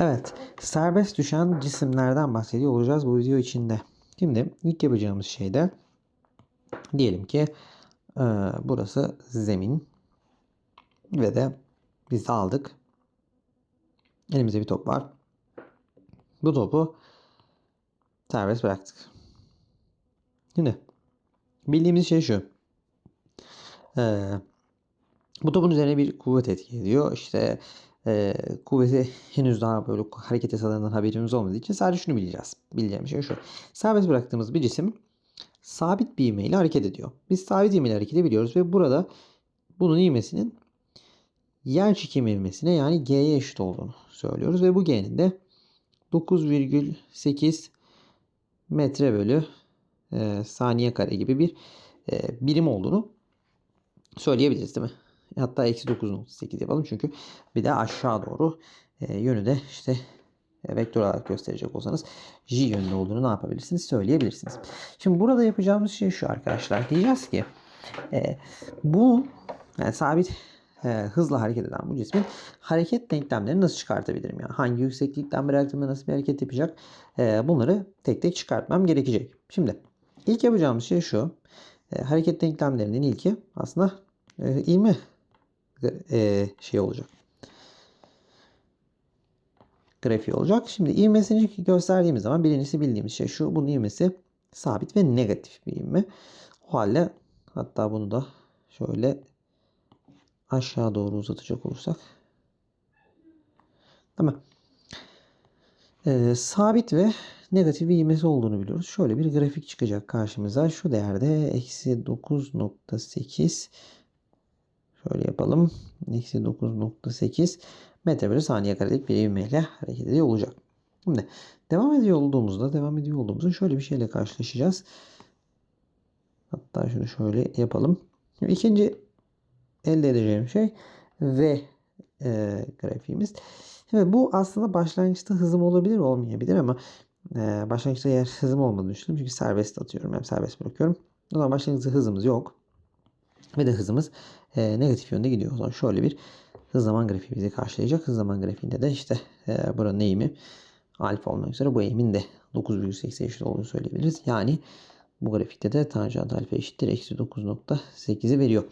Evet, serbest düşen cisimlerden bahsediyor olacağız bu video içinde. Şimdi ilk yapacağımız şey de diyelim ki e, burası zemin ve de biz de aldık. Elimizde bir top var. Bu topu serbest bıraktık. Şimdi bildiğimiz şey şu. E, bu topun üzerine bir kuvvet etki ediyor. İşte e, kuvveti henüz daha böyle hareket yasalarından haberimiz olmadığı için sadece şunu bileceğiz. Bileceğim şey şu. Serbest bıraktığımız bir cisim sabit bir ivmeyle hareket ediyor. Biz sabit ivmeyle hareket edebiliyoruz ve burada bunun ivmesinin yer çekimi ivmesine yani G'ye eşit olduğunu söylüyoruz ve bu G'nin de 9,8 metre bölü e, saniye kare gibi bir e, birim olduğunu söyleyebiliriz değil mi? Hatta eksi 9.8 yapalım çünkü bir de aşağı doğru e, yönü de işte e, vektör olarak gösterecek olsanız J yönünde olduğunu ne yapabilirsiniz söyleyebilirsiniz. Şimdi burada yapacağımız şey şu arkadaşlar. Diyeceğiz ki e, bu yani sabit e, hızla hareket eden bu cismin hareket denklemlerini nasıl çıkartabilirim? Yani hangi yükseklikten bıraktığımda nasıl bir hareket yapacak? E, bunları tek tek çıkartmam gerekecek. Şimdi ilk yapacağımız şey şu. E, hareket denklemlerinin ilki aslında e, ivme e, şey olacak. Grafiği olacak. Şimdi ivmesini gösterdiğimiz zaman birincisi bildiğimiz şey şu. Bunun ivmesi sabit ve negatif bir ivme. O halde hatta bunu da şöyle aşağı doğru uzatacak olursak. Tamam. Ee, sabit ve negatif bir ivmesi olduğunu biliyoruz. Şöyle bir grafik çıkacak karşımıza. Şu değerde eksi 9.8 Şöyle yapalım. Eksi 9.8 metre bölü saniye karelik bir ivmeyle hareket ediyor olacak. Şimdi devam ediyor olduğumuzda devam ediyor olduğumuzda şöyle bir şeyle karşılaşacağız. Hatta şunu şöyle yapalım. Şimdi ikinci elde edeceğim şey V e, grafiğimiz. Şimdi bu aslında başlangıçta hızım olabilir olmayabilir ama e, başlangıçta eğer hızım olmadığını düşündüm. Çünkü serbest atıyorum. Hem serbest bırakıyorum. O zaman başlangıçta hızımız yok. Ve de hızımız e, negatif yönde gidiyor. O zaman şöyle bir hız zaman grafiği bizi karşılayacak. Hız zaman grafiğinde de işte e, buranın eğimi alfa olmak üzere bu eğimin de 9,8'e eşit olduğunu söyleyebiliriz. Yani bu grafikte de tanjant alfa eşittir. Eksi 9.8'i veriyor.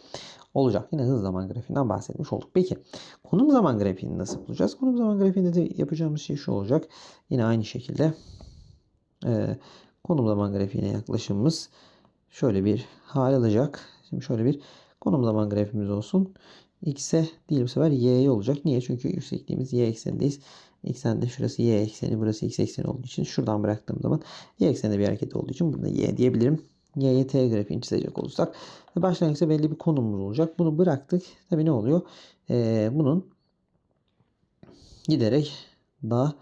Olacak. Yine hız zaman grafiğinden bahsetmiş olduk. Peki konum zaman grafiğini nasıl bulacağız? Konum zaman grafiğinde de yapacağımız şey şu olacak. Yine aynı şekilde e, konum zaman grafiğine yaklaşımımız şöyle bir hal alacak. Şimdi şöyle bir konum zaman grafiğimiz olsun. X'e değil bu sefer Y'ye olacak. Niye? Çünkü yüksekliğimiz Y eksenindeyiz. Eksende şurası Y ekseni, burası X ekseni olduğu için şuradan bıraktığım zaman Y ekseninde bir hareket olduğu için burada Y diyebilirim. Y'ye T grafiğini çizecek olursak başlangıçta belli bir konumumuz olacak. Bunu bıraktık. Tabi ne oluyor? Ee, bunun giderek daha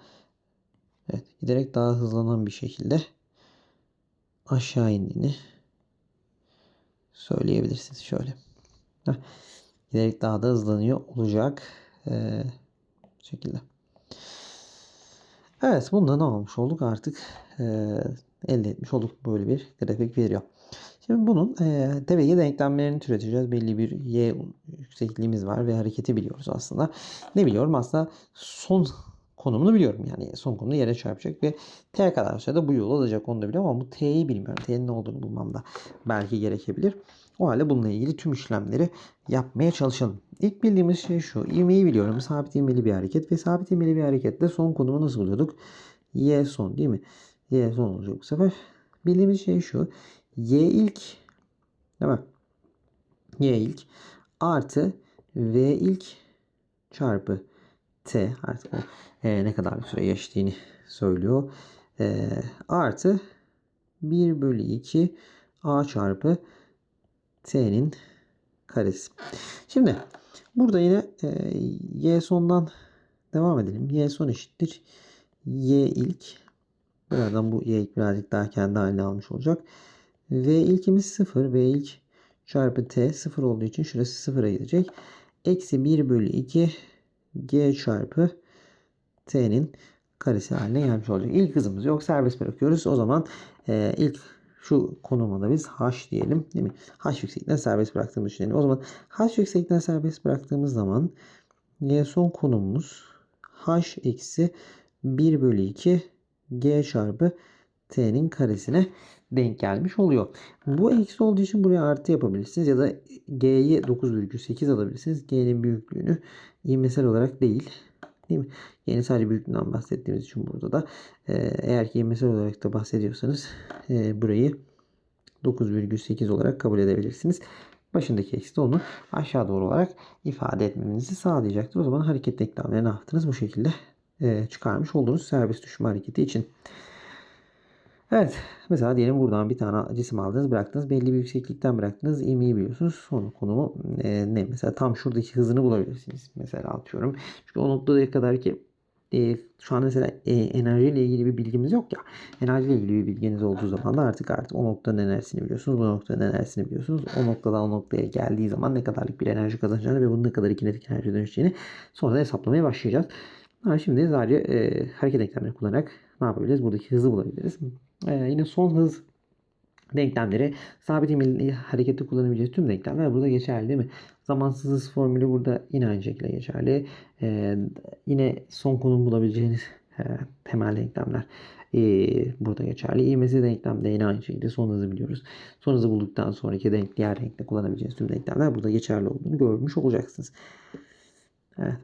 evet, giderek daha hızlanan bir şekilde aşağı indiğini söyleyebilirsiniz. Şöyle. Heh. Giderek daha da hızlanıyor olacak. Ee, bu şekilde. Evet bunda ne olmuş olduk artık e, elde etmiş olduk böyle bir grafik veriyor. Şimdi bunun e, tabii ki denklemlerini türeteceğiz. Belli bir y yüksekliğimiz var ve hareketi biliyoruz aslında. Ne biliyorum aslında son konumunu biliyorum. Yani son konumunu yere çarpacak ve t kadar sürede bu yolu alacak onu da biliyorum ama bu t'yi bilmiyorum. T'nin ne olduğunu bulmam da belki gerekebilir. O halde bununla ilgili tüm işlemleri yapmaya çalışalım. İlk bildiğimiz şey şu. İvmeyi biliyorum. Sabit ivmeli bir hareket ve sabit ivmeli bir harekette son konumu nasıl buluyorduk? Y son değil mi? Y son olacak bu sefer. Bildiğimiz şey şu. Y ilk değil mi? Y ilk artı V ilk çarpı T artık o e, ne kadar bir süre geçtiğini söylüyor. E, artı 1 bölü 2 A çarpı T'nin karesi. Şimdi burada yine e, Y sondan devam edelim. Y son eşittir. Y ilk. Buradan bu Y ilk birazcık daha kendi haline almış olacak. V ilkimiz 0. V ilk çarpı T 0 olduğu için şurası 0'a gidecek. Eksi 1 bölü 2 G çarpı T'nin karesi haline gelmiş olacak. İlk hızımız yok. Serbest bırakıyoruz. O zaman e, ilk şu konuma da biz H diyelim. Değil mi? H yüksekliğinden serbest bıraktığımız düşünelim. O zaman H yüksekliğinden serbest bıraktığımız zaman Y son konumumuz h eksi 1 bölü 2 g çarpı t'nin karesine denk gelmiş oluyor. Bu eksi olduğu için buraya artı yapabilirsiniz ya da g'yi 9,8 alabilirsiniz. G'nin büyüklüğünü ivmesel olarak değil Değil mi? G'nin sadece büyüklüğünden bahsettiğimiz için burada da eğer ki ivmesel olarak da bahsediyorsanız e, burayı 9,8 olarak kabul edebilirsiniz. Başındaki eksi de onu aşağı doğru olarak ifade etmenizi sağlayacaktır. O zaman hareket denklemleri yaptınız? Bu şekilde e, çıkarmış olduğunuz serbest düşme hareketi için. Evet. Mesela diyelim buradan bir tane cisim aldınız bıraktınız. Belli bir yükseklikten bıraktınız. İvmeyi biliyorsunuz. Sonra konumu e, ne? Mesela tam şuradaki hızını bulabilirsiniz. Mesela atıyorum. Çünkü o noktaya kadar ki e, şu an mesela e, enerji ile ilgili bir bilgimiz yok ya. Enerji ile ilgili bir bilginiz olduğu zaman da artık artık o noktanın enerjisini biliyorsunuz. Bu noktanın enerjisini biliyorsunuz. O noktadan o noktaya geldiği zaman ne kadarlık bir enerji kazanacağını ve bunun ne kadar kinetik enerji dönüşeceğini sonra da hesaplamaya başlayacağız. Ama şimdi sadece e, hareket denklemleri kullanarak ne yapabiliriz? Buradaki hızı bulabiliriz. E, yine son hız denklemleri sabit ivmeli harekette kullanabileceğiz tüm denklemler burada geçerli değil mi? Zamansız hız formülü burada yine aynı şekilde geçerli. Ee, yine son konum bulabileceğiniz e, temel denklemler e, burada geçerli. İvmesi denklemde yine aynı şekilde son hızı biliyoruz. Son hızı bulduktan sonraki denk, diğer denkte kullanabileceğiniz tüm denklemler burada geçerli olduğunu görmüş olacaksınız. Evet.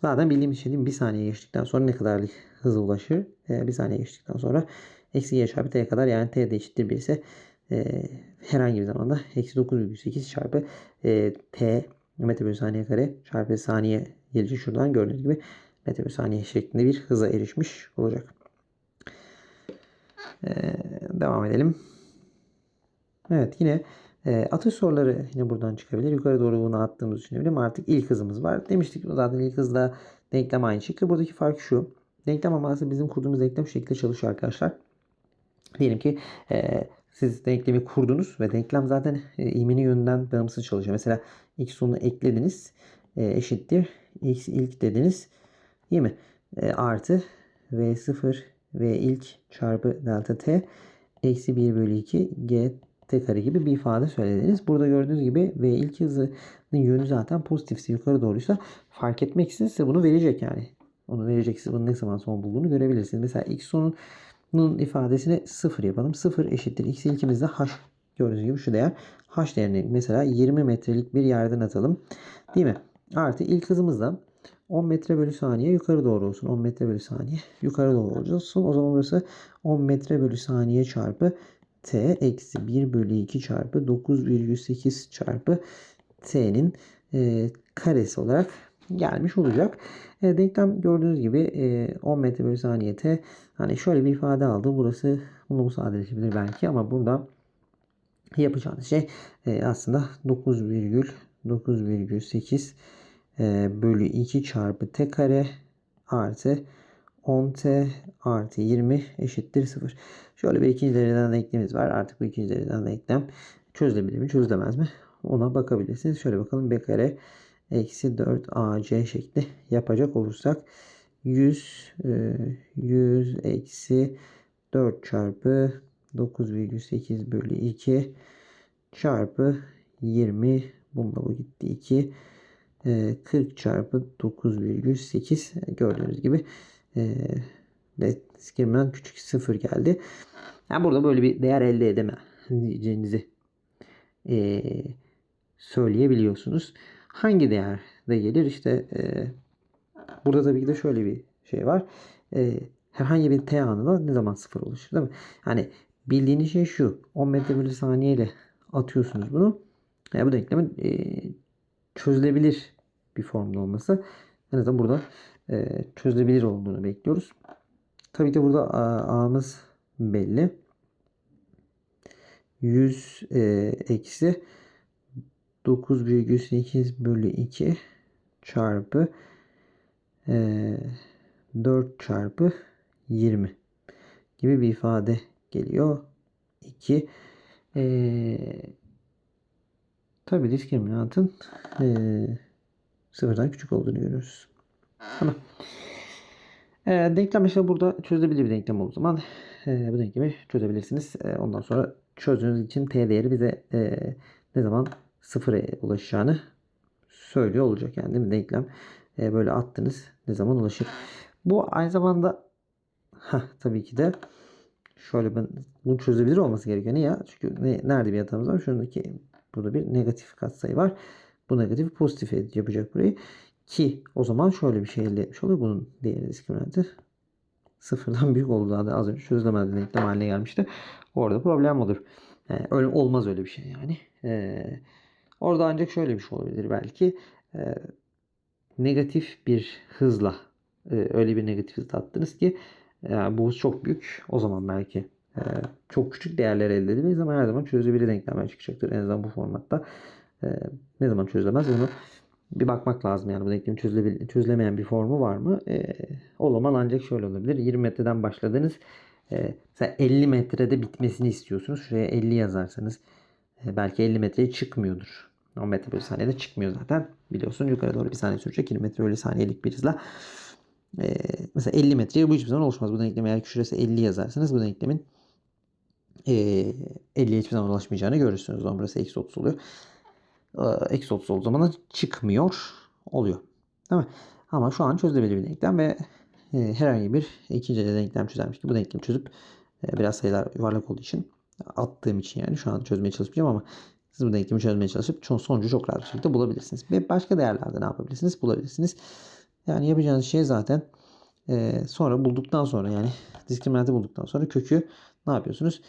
Zaten bildiğimiz şey değil mi? Bir saniye geçtikten sonra ne kadar hıza ulaşır? Ee, bir saniye geçtikten sonra eksi g çarpı t'ye kadar yani t de eşittir 1 ise e, herhangi bir zamanda eksi 9,8 çarpı e, t metre bölü saniye kare çarpı saniye gelecek şuradan gördüğünüz gibi metre bölü saniye şeklinde bir hıza erişmiş olacak. E, devam edelim. Evet yine e, atış soruları yine buradan çıkabilir. Yukarı doğru bunu attığımızı düşünebilirim. Artık ilk hızımız var. Demiştik zaten ilk hızla denklem aynı şekilde. Buradaki fark şu. Denklem aması bizim kurduğumuz denklem şu şekilde çalışıyor arkadaşlar. Diyelim ki e, siz denklemi kurdunuz ve denklem zaten ivmenin yönünden bağımsız çalışıyor. Mesela x sonunu eklediniz e, eşittir x ilk dediniz değil mi? E, artı v0 v ilk çarpı delta t eksi 1 bölü 2 g t kare gibi bir ifade söylediniz. Burada gördüğünüz gibi v ilk hızının yönü zaten pozitifse yukarı doğruysa fark etmeksizin size bunu verecek yani. Onu verecek size bunun ne zaman son bulduğunu görebilirsiniz. Mesela x sonun bunun ifadesini 0 yapalım. 0 eşittir. X ilkimizde h. Gördüğünüz gibi şu değer. H değerini mesela 20 metrelik bir yerden atalım. Değil mi? Artı ilk hızımızda 10 metre bölü saniye yukarı doğru olsun. 10 metre bölü saniye yukarı doğru olsun. O zaman burası 10 metre bölü saniye çarpı t eksi 1 bölü 2 çarpı 9,8 çarpı t'nin e, karesi olarak gelmiş olacak. E, denklem gördüğünüz gibi e, 10 metre bölü saniye t. Hani şöyle bir ifade aldı. Burası bunu bu sadeleşebilir belki ama burada yapacağınız şey e, aslında 9,9,8 e, bölü 2 çarpı t kare artı 10t artı 20 eşittir 0. Şöyle bir ikinci dereceden denklemimiz var. Artık bu ikinci dereceden denklem çözülebilir mi çözülemez mi? Ona bakabilirsiniz. Şöyle bakalım b kare eksi 4 AC şekli yapacak olursak 100 100 e, eksi 4 çarpı 9,8 bölü 2 çarpı 20 bununla bu gitti 2 40 e, çarpı 9,8 gördüğünüz gibi Skirman küçük 0 geldi. Yani burada böyle bir değer elde edemeyeceğinizi e, söyleyebiliyorsunuz. Hangi değer de gelir? İşte e, burada tabii ki de şöyle bir şey var. E, herhangi bir t anında ne zaman sıfır oluşur değil mi? Yani bildiğiniz şey şu. 10 metre bölü saniye ile atıyorsunuz bunu. Yani bu denklemin e, çözülebilir bir formda olması. En azından burada e, çözülebilir olduğunu bekliyoruz. Tabii ki burada a'mız belli. 100 e, eksi 9,8 bölü 2 çarpı e, 4 çarpı 20 gibi bir ifade geliyor. 2 e, tabi diskriminantın e, sıfırdan küçük olduğunu görüyoruz. Tamam. E, denklem işte burada çözülebilir bir denklem olduğu zaman e, bu denklemi çözebilirsiniz. E, ondan sonra çözdüğünüz için t değeri bize e, ne zaman sıfıra ulaşacağını söylüyor olacak. Yani değil mi? Denklem e, böyle attınız. ne zaman ulaşır? Bu aynı zamanda Heh, tabii ki de şöyle ben bunu çözebilir olması gerekiyor. Niye? Çünkü ne, nerede bir hatamız var? Şuradaki burada bir negatif katsayı var. Bu negatif pozitif yapacak burayı. Ki o zaman şöyle bir şey elde etmiş oluyor. Bunun değeri diskriminantı sıfırdan büyük olduğu da az önce çözülemez denklem haline gelmişti. Orada problem olur. Yani öyle olmaz öyle bir şey yani. Ee, orada ancak şöyle bir şey olabilir belki. Ee, negatif bir hızla e, öyle bir negatif hız attınız ki yani bu hız çok büyük. O zaman belki e, çok küçük değerler elde edemeyiz ama her zaman çözebilir denklemler çıkacaktır. En azından bu formatta. E, ne zaman çözülemez bunu bir bakmak lazım. Yani bu denklemin çözülebil- çözülemeyen bir formu var mı? E, o zaman ancak şöyle olabilir. 20 metreden başladınız. E, mesela 50 metrede bitmesini istiyorsunuz. Şuraya 50 yazarsanız e, belki 50 metreye çıkmıyordur. 10 metre bölü saniyede çıkmıyor zaten. Biliyorsun yukarı doğru bir saniye sürecek. 20 metre bölü saniyelik bir hızla. E, mesela 50 metreye bu hiçbir zaman oluşmaz. Bu denklemi eğer şurası 50 yazarsanız bu denklemin e, 50'ye hiçbir zaman ulaşmayacağını görürsünüz. O zaman burası eksi 30 oluyor. E, eksi 30 olduğu zaman çıkmıyor oluyor. Değil mi? Ama şu an çözülebilir bir denklem ve e, herhangi bir ikinci derece denklem çözermiş ki bu denklemi çözüp e, biraz sayılar yuvarlak olduğu için attığım için yani şu an çözmeye çalışmayacağım ama siz bu denklemi çözmeye çalışıp sonucu çok rahat bir şekilde bulabilirsiniz. Ve başka değerlerde ne yapabilirsiniz? Bulabilirsiniz. Yani yapacağınız şey zaten e, sonra bulduktan sonra yani diskriminantı bulduktan sonra kökü ne yapıyorsunuz?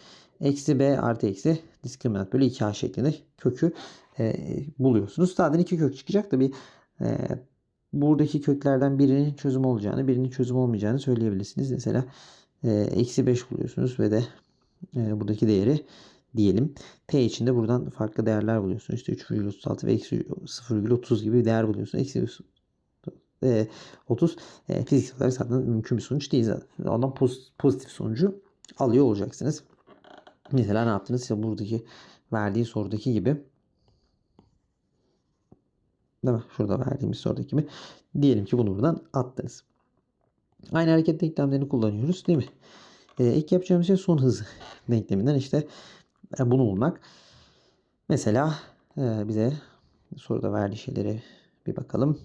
Eksi b artı eksi diskriminant bölü 2a şeklinde kökü e, buluyorsunuz. Zaten iki kök çıkacak da bir e, buradaki köklerden birinin çözüm olacağını, birinin çözüm olmayacağını söyleyebilirsiniz. Mesela eksi 5 buluyorsunuz ve de buradaki değeri diyelim. T için de buradan farklı değerler buluyorsunuz. İşte 3,36 ve eksi 0,30 gibi bir değer buluyorsunuz. Eksi e, 30 e, fiziksel olarak zaten mümkün bir sonuç değil zaten. Ondan pozitif, pozitif sonucu alıyor olacaksınız. Mesela ne yaptınız? İşte buradaki verdiği sorudaki gibi Değil mi? Şurada verdiğimiz sorudaki gibi. Diyelim ki bunu buradan attınız. Aynı hareket denklemlerini kullanıyoruz değil mi? Ee, ilk yapacağımız şey son hız denkleminden işte e, bunu bulmak. Mesela e, bize soruda verdiği şeyleri bir bakalım.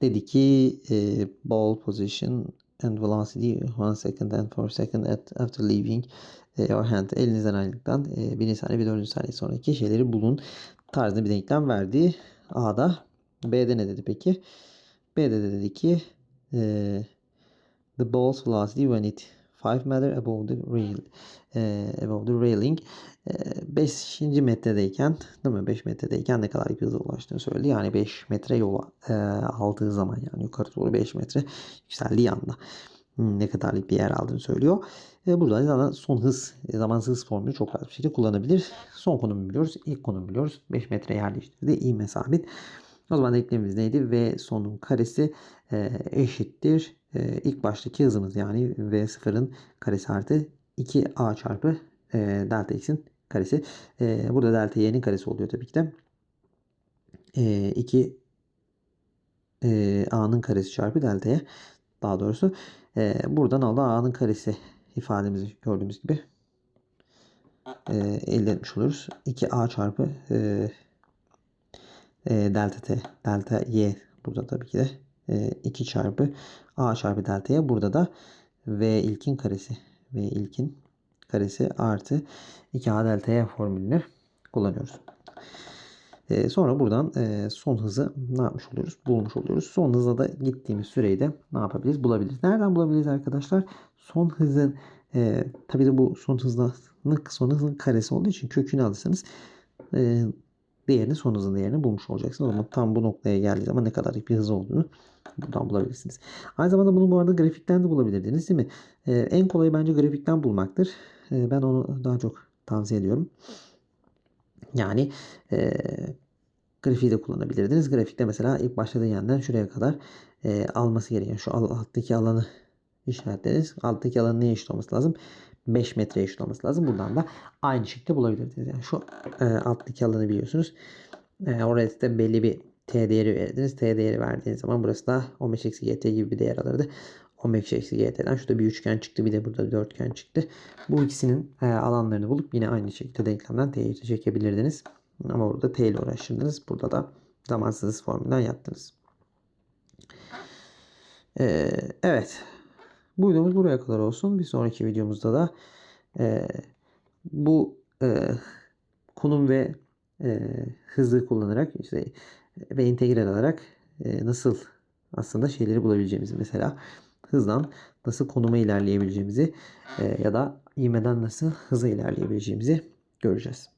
Dedi ki e, ball position and velocity 1 second and 4 second at, after leaving e, your hand. Elinizden ayrıldıktan e, 1 saniye bir 4. saniye sonraki şeyleri bulun tarzında bir denklem verdi. A'da. B'de ne dedi peki? B'de de dedi ki e, the ball's velocity when it 5 meter above the rail e, above the railing 5. E, metredeyken değil mi? 5 metredeyken ne kadar hıza ulaştığını söyledi. Yani 5 metre yol e, aldığı zaman yani yukarı doğru 5 metre yükseldiği anda hmm, ne kadarlık bir yer aldığını söylüyor. E, burada zaten son hız, e, zamansız hız formülü çok rahat bir şekilde kullanabilir. Son konumu biliyoruz. ilk konumu biliyoruz. 5 metre yerleştirdi. İğme sabit. O zaman denklemimiz neydi? V sonun karesi e, eşittir. E, ilk baştaki hızımız yani V0'ın karesi artı 2A çarpı e, delta x'in karesi. E, burada delta y'nin karesi oluyor tabii ki de. E, 2 e, a'nın karesi çarpı delta y. Daha doğrusu e, buradan aldı a'nın karesi ifademizi gördüğümüz gibi e, elde etmiş oluruz. 2a çarpı e, e, delta t delta y burada tabii ki de e, 2 çarpı a çarpı delta y burada da v ilkin karesi v ilkin karesi artı 2a delta y formülünü kullanıyoruz. E, sonra buradan e, son hızı ne yapmış oluyoruz? Bulmuş oluyoruz. Son hıza da gittiğimiz süreyi de ne yapabiliriz? Bulabiliriz. Nereden bulabiliriz arkadaşlar? Son hızın e, tabii de bu son hızın son hızın karesi olduğu için kökünü alırsanız e, değerini son hızın değerini bulmuş olacaksınız. Ama tam bu noktaya geldiği zaman ne kadar bir hız olduğunu buradan bulabilirsiniz. Aynı zamanda bunu bu arada grafikten de bulabilirdiniz değil mi? E, en kolayı bence grafikten bulmaktır. E, ben onu daha çok tavsiye ediyorum. Yani e, grafiği de kullanabilirdiniz. Grafikte mesela ilk başladığı yerden şuraya kadar e, alması gereken şu alttaki alanı işaretleriz. Alttaki alanın neye eşit olması lazım? 5 metre eşit olması lazım. Buradan da aynı şekilde bulabilirsiniz. Yani şu e, alttaki alanı biliyorsunuz. E, oraya da belli bir t değeri verdiniz. T değeri verdiğiniz zaman burası da 15 eksi gt gibi bir değer alırdı. 15 eksi gt'den şurada bir üçgen çıktı. Bir de burada dörtgen çıktı. Bu ikisinin e, alanlarını bulup yine aynı şekilde denklemden t'yi çekebilirdiniz. Ama burada t ile uğraşırdınız. Burada da zamansız formülden yaptınız. Ee, evet. Bu videomuz buraya kadar olsun. Bir sonraki videomuzda da e, bu e, konum ve e, hızı kullanarak işte ve integral alarak e, nasıl aslında şeyleri bulabileceğimizi mesela hızdan nasıl konuma ilerleyebileceğimizi e, ya da ivmeden nasıl hıza ilerleyebileceğimizi göreceğiz.